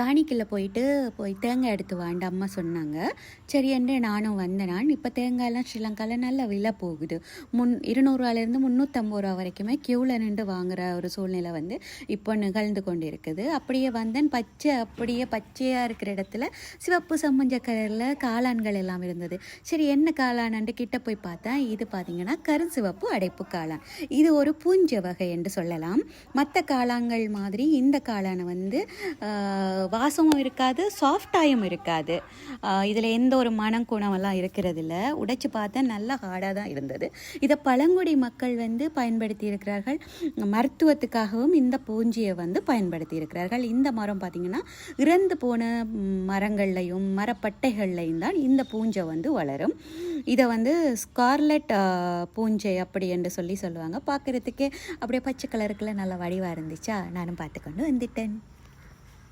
காணிக்கில் போயிட்டு போய் தேங்காய் எடுத்து வாண்ட அம்மா சொன்னாங்க. சரி என்று நானும் வந்தேன். நான் இப்போ தேங்காயெல்லாம் ஸ்ரீலங்காவில் நல்ல விலை போகுது. முன் இருநூறுவாலேருந்து முந்நூற்றம்பது ரூபா வரைக்குமே க்யூவில் நின்று வாங்குகிற ஒரு சூழ்நிலை வந்து இப்போ நிகழ்ந்து கொண்டு இருக்குது அப்படியே வந்தேன். பச்சை அப்படியே பச்சையாக இருக்கிற இடத்துல சிவப்பு சம்மஞ்ச கலரில் காளான்கள் எல்லாம் இருந்தது. சரி என்ன காளான்ட்டு கிட்ட போய் பார்த்தேன். இது பார்த்தீங்கன்னா கருஞ்சிவப்பு அடைப்பு காளான். இது ஒரு பூஞ்ச வகை என்று சொல்லலாம். மற்ற காளான்கள் மாதிரி இந்த காளானை வந்து வாசமும் இருக்காது சாஃப்டாயும் இருக்காது. இதில் எந்த ஒரு மனம் குணமெல்லாம் இருக்கிறதில்ல. உடைச்சு பார்த்தா நல்லா ஹார்டாக தான் இருந்தது. இதை பழங்குடி மக்கள் வந்து பயன்படுத்தி இருக்கிறார்கள். மருத்துவத்துக்காகவும் இந்த பூஞ்சியை வந்து பயன்படுத்தி இருக்கிறார்கள். இந்த மரம் பார்த்திங்கன்னா இறந்து போன மரங்கள்லையும் மரப்பட்டைகள்லையும் தான் இந்த பூஞ்சை வந்து வளரும். இதை வந்து ஸ்கார்லெட் பூஞ்சை அப்படி என்று சொல்லி சொல்லுவாங்க. பார்க்குறதுக்கே அப்படியே பச்சை கலருக்குள்ள நல்லா வடிவாக இருந்துச்சா? நானும் பார்த்துக்கொண்டு வந்துட்டேன்.